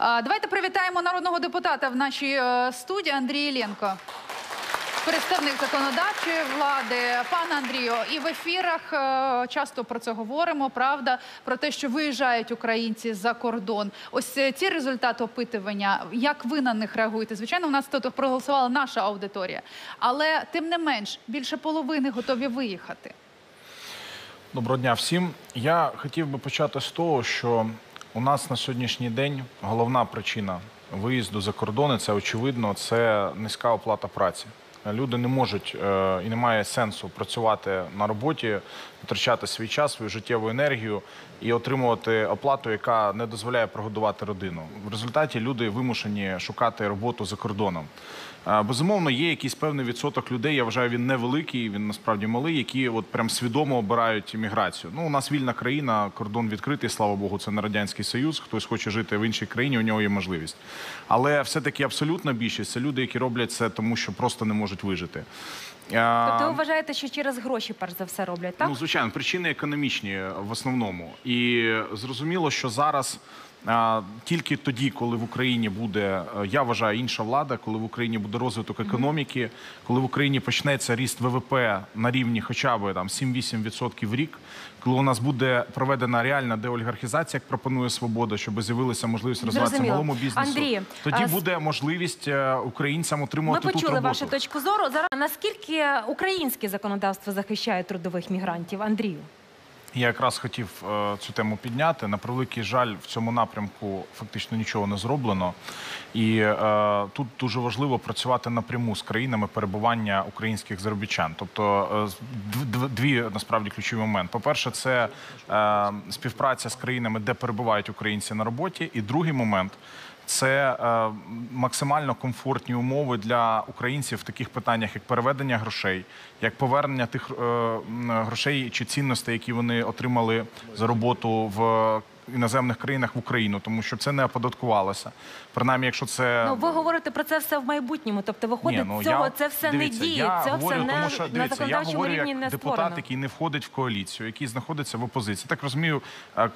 Давайте привітаємо народного депутата в нашій е, студії Андрій Єленко. Представник законодавчої влади, пане Андрію, і в ефірах е, часто про це говоримо. Правда, про те, що виїжджають українці за кордон. Ось е, ці результати опитування. Як ви на них реагуєте? Звичайно, в нас тут проголосувала наша аудиторія, але тим не менш більше половини готові виїхати. Доброго дня всім. Я хотів би почати з того, що у нас на сьогоднішній день головна причина виїзду за кордони це очевидно, це низька оплата праці. Люди не можуть е, і немає сенсу працювати на роботі, витрачати свій час, свою життєву енергію і отримувати оплату, яка не дозволяє прогодувати родину. В результаті люди вимушені шукати роботу за кордоном. Безумовно, є якийсь певний відсоток людей. Я вважаю, він невеликий, він насправді малий, які от прям свідомо обирають імміграцію. Ну, у нас вільна країна, кордон відкритий, слава Богу, це не радянський союз. Хтось хоче жити в іншій країні, у нього є можливість. Але все-таки абсолютна більшість це люди, які роблять це тому, що просто не можуть вижити. Тобто ви вважаєте, що через гроші перш за все роблять, так? Ну, звичайно, причини економічні в основному. І зрозуміло, що зараз тільки тоді, коли в Україні буде, е, я вважаю, інша влада, коли в Україні буде розвиток економіки, коли в Україні почнеться ріст ВВП на рівні хоча б там 7-8% в рік, коли у нас буде проведена реальна деолігархізація, як пропонує свобода, щоб з'явилася можливість розвиватися малому бізнесу, Андрій, тоді а буде можливість е, українцям Ми отримувати тут почули роботу. вашу точку зору. Зараз наскільки українське законодавство захищає трудових мігрантів? Андрію? Я якраз хотів е, цю тему підняти. На превеликий жаль, в цьому напрямку фактично нічого не зроблено. І е, тут дуже важливо працювати напряму з країнами перебування українських заробітчан. Тобто е, дві насправді ключові моменти. По-перше, це е, співпраця з країнами, де перебувають українці на роботі. І другий момент. Це е, максимально комфортні умови для українців в таких питаннях, як переведення грошей, як повернення тих е, грошей чи цінностей, які вони отримали за роботу в іноземних країнах в Україну, тому що це не оподаткувалося. Принаймні, якщо це Ну ви говорите про це все в майбутньому. Тобто, виходить, ну, цього я- це все дивіться, не діє. Я Це говорю, все не тому що, на дивіться, я говорю як не депутат, який не входить в коаліцію, який знаходиться в опозиції. Так розумію,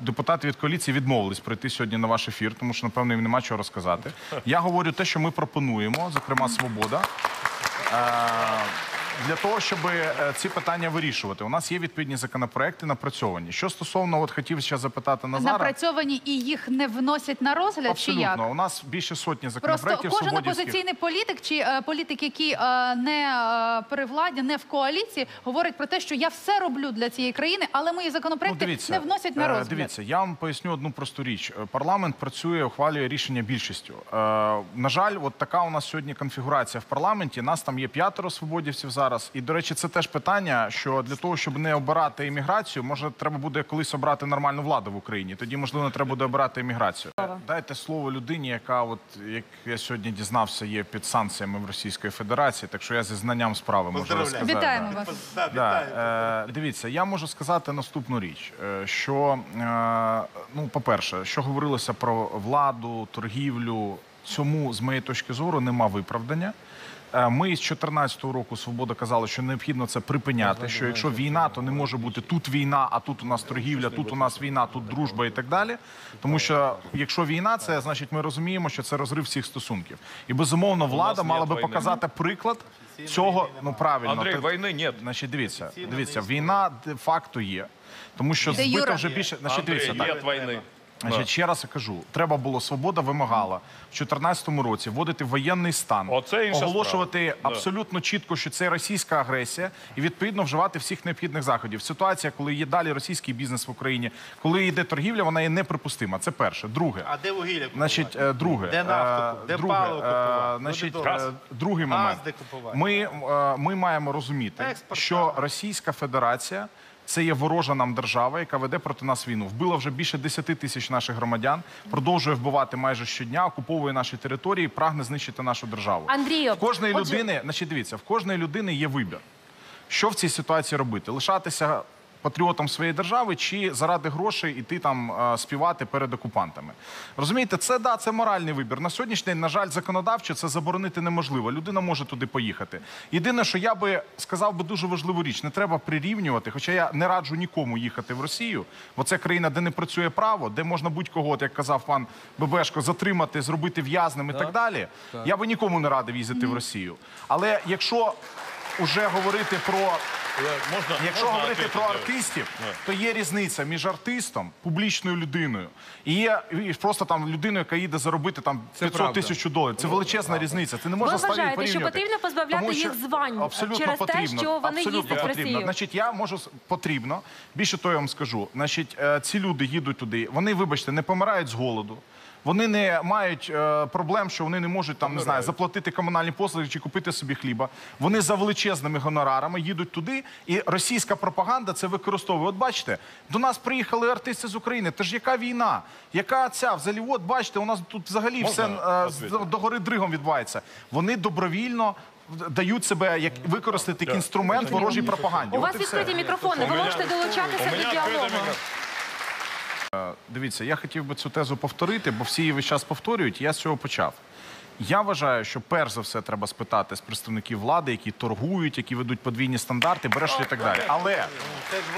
депутати від коаліції відмовились прийти сьогодні на ваш ефір, тому що напевно їм нема чого розказати. Я говорю те, що ми пропонуємо, зокрема свобода. Для того щоб е, ці питання вирішувати, у нас є відповідні законопроекти напрацьовані. Що стосовно, от хотів ще запитати Назара. Напрацьовані і їх не вносять на розгляд, чи як? Абсолютно, у нас більше сотні Просто законопроектів кожен опозиційний політик чи е, політик, який е, не е, при владі, не в коаліції, говорить про те, що я все роблю для цієї країни, але мої законопроекти не вносять на розгляд. Дивіться, я вам поясню одну просту річ. Парламент працює, ухвалює рішення більшістю. На жаль, от така у нас сьогодні конфігурація в парламенті. Нас там є п'ятеро свободівців зараз. І, до речі, це теж питання, що для того, щоб не обирати імміграцію, може, треба буде колись обрати нормальну владу в Україні. Тоді, можливо, не треба буде обирати імміграцію. Дайте слово людині, яка, от як я сьогодні дізнався, є під санкціями в Російської Федерації. Так що я зі знанням справи можу розказати. Вітаємо да. вас. Да, е, дивіться, я можу сказати наступну річ: е, що е, ну, по-перше, що говорилося про владу, торгівлю, цьому з моєї точки зору нема виправдання. Е, Ми з 2014 року свобода казали, що необхідно це припиняти. Що якщо війна, то не може бути тут війна, а тут у нас торгівля, тут у нас війна, тут дружба і так далі. Тому що якщо війна, це значить ми розуміємо, що це розрив всіх стосунків. І безумовно, влада мала би показати приклад цього. Ну правильно, Андрей, Ти- войны нет. Значить, дивіться, дивіться, війна де факто є. Тому що збито вже більше. Значить, Андрей, дивіться, так. нет войны. Значить, ще раз я кажу, треба було свобода вимагала в 2014 році вводити воєнний стан, Оце інша оголошувати справа. Абсолютно чітко, що це російська агресія, і відповідно вживати всіх необхідних заходів. Ситуація, коли є далі російський бізнес в Україні, коли йде торгівля, вона є неприпустима. Це перше. Друге. А де вугілля купувати? Значить, е, друге, Де нафту? е, Де друге, паливо е, купувати? Значить, е, другий Газ де купувати? Ми, ми маємо розуміти, Експорт, що. Російська Федерація. Це є ворожа нам держава, яка веде проти нас війну. Вбила вже більше 10 тисяч наших громадян, продовжує вбивати майже щодня, окуповує наші території, прагне знищити нашу державу. Андрію, в кожної отже- людини, значить, дивіться, в кожної людини є вибір. Що в цій ситуації робити? Лишатися патріотом своєї держави, чи заради грошей іти там е, співати перед окупантами. Розумієте, це да, це моральний вибір. На сьогоднішній день, на жаль, законодавчо це заборонити неможливо. Людина може туди поїхати. Єдине, що я би сказав би дуже важливу річ, не треба прирівнювати. Хоча я не раджу нікому їхати в Росію, бо це країна, де не працює право, де можна будь-кого, як казав пан Бебешко, затримати, зробити в'язним і так далі. Я би нікому не радив їздити в Росію. Але якщо вже говорити про Можна, Якщо можна говорити про артистів, то є різниця між артистом, публічною людиною, і є просто там людиною, яка їде заробити там 500 тисяч доларів. Це величезна різниця. Це не можна Ви вважаєте, що потрібно позбавляти Тому що їх звань абсолютно через те, потрібно, що вони абсолютно їздять в потрібно. Росію? Значить, я можу потрібно. Більше того, я вам скажу. Значить, е, ці люди їдуть туди. Вони, вибачте, не помирають з голоду. Вони не мають е, проблем, що вони не можуть там не знаю заплатити комунальні послуги чи купити собі хліба. Вони за величезними гонорарами їдуть туди, і російська пропаганда це використовує. От бачите, до нас приїхали артисти з України. Та ж яка війна? Яка ця взагалі? От бачите, у нас тут взагалі Можна все е, до гори дригом відбувається. Вони добровільно дають себе як використати як інструмент ворожій пропаганді. У вас відкриті мікрофони, ви можете долучатися до діалогу. Дивіться, я хотів би цю тезу повторити, бо всі її весь час повторюють. Я з цього почав. Я вважаю, що перш за все треба спитати з представників влади, які торгують, які ведуть подвійні стандарти, береш і так далі. Але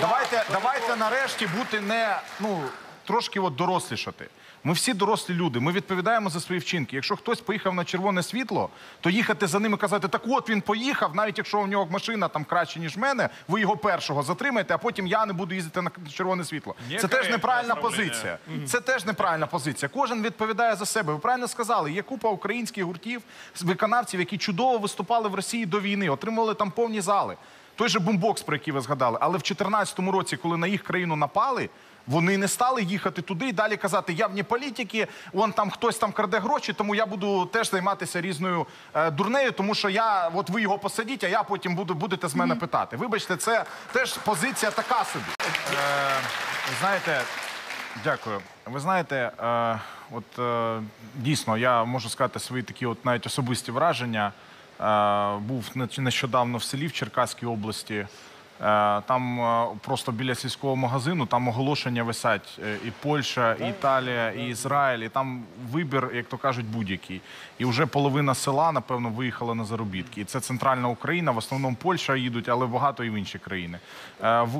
давайте, давайте нарешті бути не ну трошки от дорослішати. Ми всі дорослі люди. Ми відповідаємо за свої вчинки. Якщо хтось поїхав на червоне світло, то їхати за ним і казати, так от він поїхав, навіть якщо у нього машина там краще ніж в мене, ви його першого затримаєте, а потім я не буду їздити на червоне світло. Це теж неправильна позиція. Це теж неправильна позиція. Кожен відповідає за себе. Ви правильно сказали. Є купа українських гуртів, виконавців, які чудово виступали в Росії до війни, отримували там повні зали. Той же бумбокс, про який ви згадали. Але в 2014 році, коли на їх країну напали. Вони не стали їхати туди і далі казати, я вні політики, вон там хтось там краде гроші, тому я буду теж займатися різною е, дурнею, тому що я, от ви його посадіть, а я потім буду будете з мене питати. Вибачте, це теж позиція така собі. Е, знаєте, Дякую. Ви знаєте, е, от е, дійсно я можу сказати свої такі, от навіть особисті враження. Е, був не- нещодавно в селі в Черкаській області. Е, там е, просто біля сільського магазину там оголошення висять е, і Польща, і Італія, і Ізраїль. І там вибір, як то кажуть, будь-який. І вже половина села, напевно, виїхала на заробітки. І це центральна Україна, в основному Польща їдуть, але багато і в інші країни.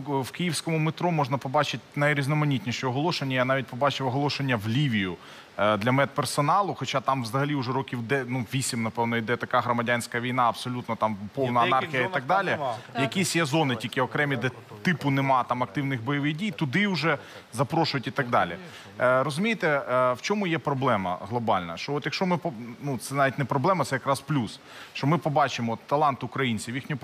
В, київському метро можна побачити найрізноманітніші оголошення. Я навіть побачив оголошення в Лівію для медперсоналу, хоча там взагалі вже років де, ну, вісім, напевно, йде така громадянська війна, абсолютно там повна анархія і так далі. Якісь є зони тільки окремі, де типу нема там активних бойових дій, туди вже запрошують і так далі. Е, розумієте, е, в чому є проблема глобальна? Що от якщо ми ну це навіть не проблема, це якраз плюс. Що ми побачимо талант українців, їхню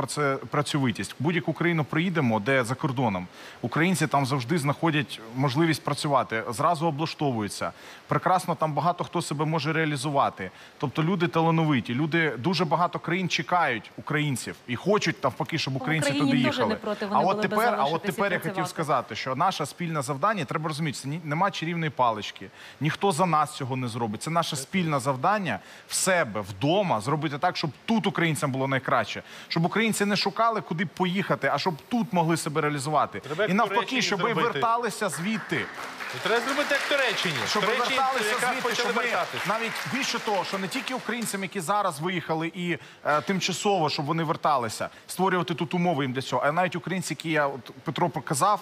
працьовитість. В будь-яку країну приїдемо, де за кордоном українці там завжди знаходять можливість працювати, зразу облаштовуються. Прекрасно там багато хто себе може реалізувати. Тобто люди талановиті, люди дуже багато країн чекають українців і хочуть навпаки, щоб українці Україні туди їхали. не проти, а от тепер, а от тепер я хотів сказати, що наше спільне завдання, треба розуміти, це ні- нема чарівної палички. Ніхто за нас цього не зробить. Це наше спільне завдання в себе, вдома, зробити так, щоб тут українцям було найкраще. Щоб українці не шукали, куди поїхати, а щоб тут могли себе реалізувати. І навпаки, щоб ви верталися звідти. Треба зробити як в Туреччині. Щоб ви Туреччині верталися звідти, почали щоб ми навіть більше того, що не тільки українцям, які зараз виїхали і е, тимчасово, щоб вони верталися, створювати тут умови їм для цього, а навіть українці, які я от, Петро показав.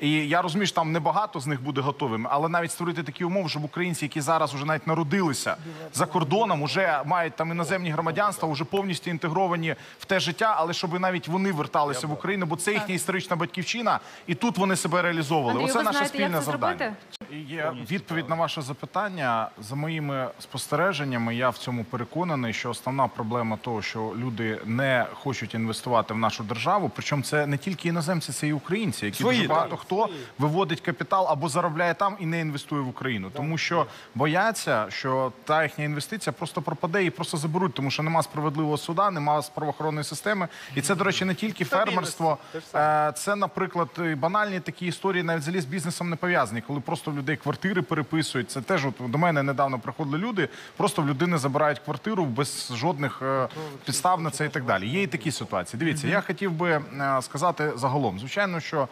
І я розумію, що там небагато з них буде готовими, але навіть створити такі умови, щоб українці, які зараз вже навіть народилися за кордоном, вже мають там іноземні громадянства, вже повністю інтегровані в те життя, але щоб навіть вони верталися в Україну, бо це їхня історична батьківщина, і тут вони себе реалізовували. Оце ви наше знаєте, як спільне це завдання. Є відповідь на ваше запитання. За моїми спостереженнями, я в цьому переконаний, що основна проблема того, що люди не хочуть інвестувати в нашу державу. Причому це не тільки іноземці, це і українці, які Свої, дуже багато так. Хто виводить капітал або заробляє там і не інвестує в Україну, тому що бояться, що та їхня інвестиція просто пропаде і просто заберуть, тому що нема справедливого суда, нема правоохоронної системи. І це, до речі, не тільки фермерство. Е, це, наприклад, банальні такі історії навіть взагалі з бізнесом не пов'язані, коли просто в людей квартири переписують. Це теж от до мене недавно приходили люди, просто в людини забирають квартиру без жодних е, підстав на це і так далі. Є і такі ситуації. Дивіться, я хотів би е, сказати загалом. Звичайно, що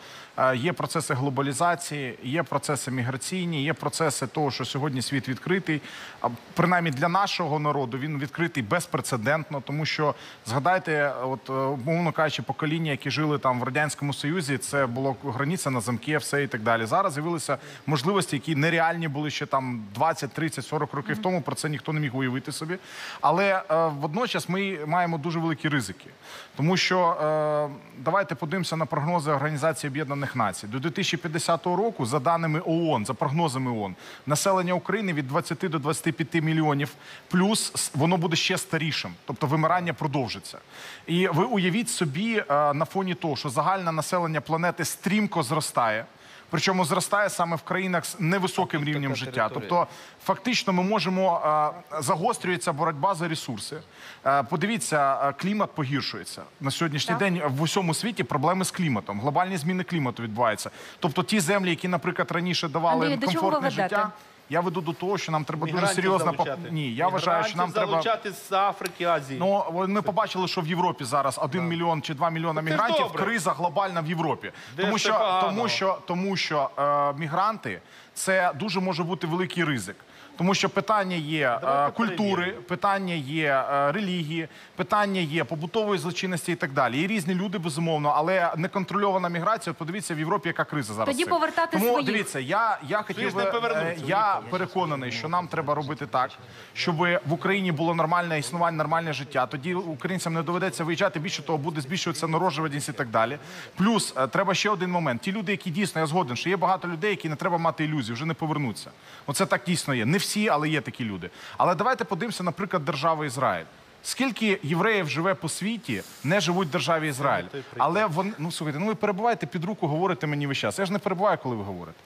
є процеси глобалізації, є процеси міграційні, є процеси того, що сьогодні світ відкритий. А принаймні для нашого народу він відкритий безпрецедентно, тому що згадайте, от е, умовно кажучи, покоління, які жили там в радянському союзі, це було границя на замки, все і так далі. Зараз з'явилися можливості, які нереальні були ще там 20, 30, 40 років тому. Про це ніхто не міг уявити собі. Але е, водночас ми маємо дуже великі ризики, тому що е, давайте подивимося на прогнози Організації Об'єднаних Націй до 2050 року, за даними ООН, за прогнозами ООН, населення України від 20 до 25 мільйонів, плюс воно буде ще старішим, тобто вимирання продовжиться. І ви уявіть собі е, на фоні того, що загальне населення планети стрімко зростає. Причому зростає саме в країнах з невисоким рівнем життя. Тобто, фактично, ми можемо е, загострюється боротьба за ресурси. Е, подивіться, е, клімат погіршується на сьогоднішній день. В усьому світі проблеми з кліматом, глобальні зміни клімату відбуваються. Тобто, ті землі, які, наприклад, раніше давали Андрій, до чого комфортне ведете? життя. Я веду до того, що нам треба дуже Мігрантів серйозно залучати. Ні, я вважаю, що нам Мігрантів треба залучати з Африки, Азії. Ну ми побачили, що в Європі зараз один мільйон чи два мільйона це ж мігрантів. добре. Криза глобальна в Європі. Де тому ж що тому що тому що е, мігранти це дуже може бути великий ризик. Тому що питання є е, Давайте культури, перевіримо. питання є е, релігії, питання є побутової злочинності і так далі. Є різні люди, безумовно, але неконтрольована міграція. от Подивіться в Європі, яка криза зараз. Тоді повертати Тому своїх. дивіться, я, я хотів би, е, я переконаний, що нам треба робити так, щоб в Україні було нормальне існування, нормальне життя. Тоді українцям не доведеться виїжджати. Більше того, буде збільшуватися народжуваність і так далі. Плюс треба ще один момент. Ті люди, які дійсно я згоден, що є багато людей, які не треба мати ілюзій, вже не повернуться. Оце так дійсно є. Не всі, але є такі люди. Але давайте подивимося, наприклад, держава Ізраїль. Скільки євреїв живе по світі, не живуть в державі Ізраїль. Але вони, ну слухайте, ну ви перебуваєте під руку, говорите мені весь час. Я ж не перебуваю, коли ви говорите.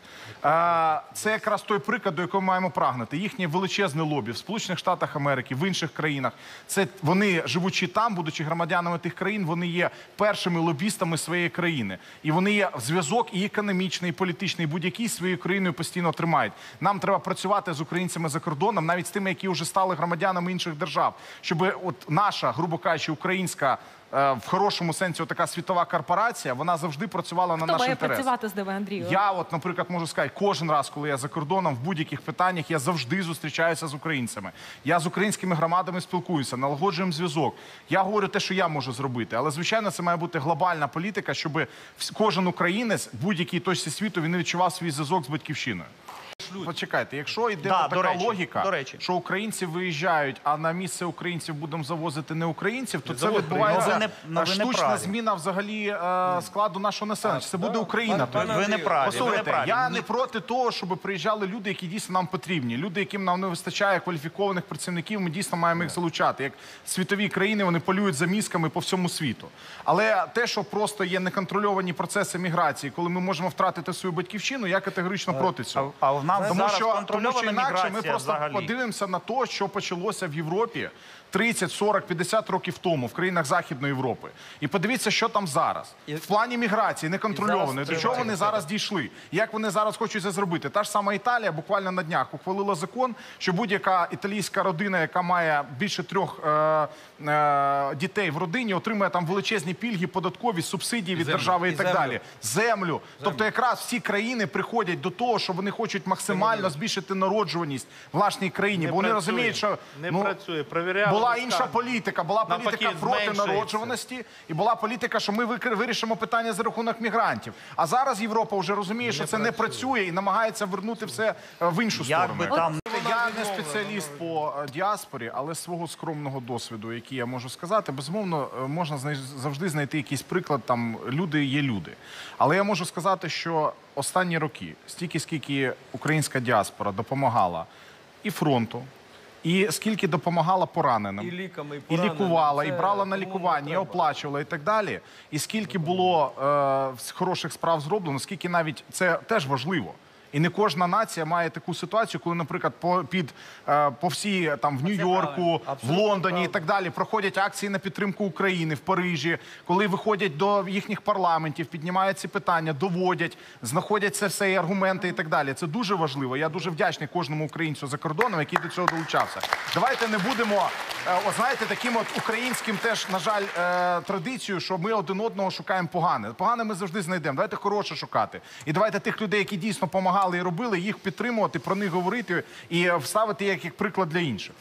А, це якраз той приклад, до якого маємо прагнути. Їхнє величезне лобі в Сполучених Штатах Америки, в інших країнах. Це вони, живучи там, будучи громадянами тих країн, вони є першими лобістами своєї країни. І вони є зв'язок і економічний, і політичний, і будь-який своєю країною постійно тримають. Нам треба працювати з українцями за кордоном, навіть з тими, які вже стали громадянами інших держав, щоб от наша, грубо кажучи, українська. е, В хорошому сенсі, така світова корпорація, вона завжди працювала на Хто має працювати з ДВ Андрію? Я, от, наприклад, можу сказати, кожен раз, коли я за кордоном в будь-яких питаннях, я завжди зустрічаюся з українцями. Я з українськими громадами спілкуюся, налагоджуємо зв'язок. Я говорю те, що я можу зробити. Але звичайно, це має бути глобальна політика, щоб кожен українець в будь-якій точці світу він відчував свій зв'язок з батьківщиною. Почекайте, якщо йде Да, така до речі, логіка, до речі. що українці виїжджають, а на місце українців будемо завозити не українців, то це завод відбувається. Ну, не- ну, не штучна праві. зміна взагалі е, складу нашого населення. Це буде Україна. Ви, ви не праві. Послухайте, я не проти того, щоб приїжджали люди, які дійсно нам потрібні. Люди, яким нам не вистачає кваліфікованих працівників, ми дійсно маємо їх залучати. Як світові країни вони полюють за мізками по всьому світу. Але те, що просто є неконтрольовані процеси міграції, коли ми можемо втратити свою батьківщину, я категорично проти цього. А, а в нас Тому зараз що, тому що інакше ми просто взагалі. подивимося на те, що почалося в Європі 30, 40, 50 років тому в країнах Західної Європи. І подивіться, що там зараз. В плані міграції неконтрольованої. До чого вони зараз дійшли? Як вони зараз хочуть це зробити? Та ж сама Італія буквально на днях ухвалила закон, що будь-яка італійська родина, яка має більше трьох е, е, дітей в родині, отримує там величезні пільги, податкові субсидії від держави і, так далі. Землю. Тобто, якраз всі країни приходять до того, що вони хочуть максимально збільшити народжуваність в власній країні, Не бо вони працює. розуміють, що Не ну, працює. Перевіряли, була інша політика. Була політика проти народжуваності, і була політика, що ми вирішимо питання за рахунок мігрантів. А зараз Європа вже розуміє, що це не працює і намагається вернути все в іншу Як сторону. би там Я не спеціаліст по е, діаспорі, але з свого скромного досвіду, який я можу сказати, безумовно, е, можна завжди знайти якийсь приклад. Там люди є люди. Але я можу сказати, що останні роки, стільки скільки українська діаспора допомагала і фронту, і скільки допомагала пораненим. І ліками, і і лікувала, лікувала, і брала на лікування, і оплачувала і так далі. І скільки було е, хороших справ зроблено, скільки навіть це теж важливо. І не кожна нація має таку ситуацію, коли, наприклад, по під е, по всі там в Нью-Йорку, в Лондоні і так далі проходять акції на підтримку України в Парижі, коли виходять до їхніх парламентів, піднімають ці питання, доводять, знаходять це все і аргументи і так далі. Це дуже важливо. Я дуже вдячний кожному українцю за кордоном, який до цього долучався. Давайте не будемо, е, о, знаєте, таким от українським теж, на жаль, е, традицією, що ми один одного шукаємо погане. Погане ми завжди знайдемо. Давайте хороше шукати. І давайте тих людей, які дійсно допомагали і робили, їх підтримувати, про них говорити і е, вставити як, як приклад для інших.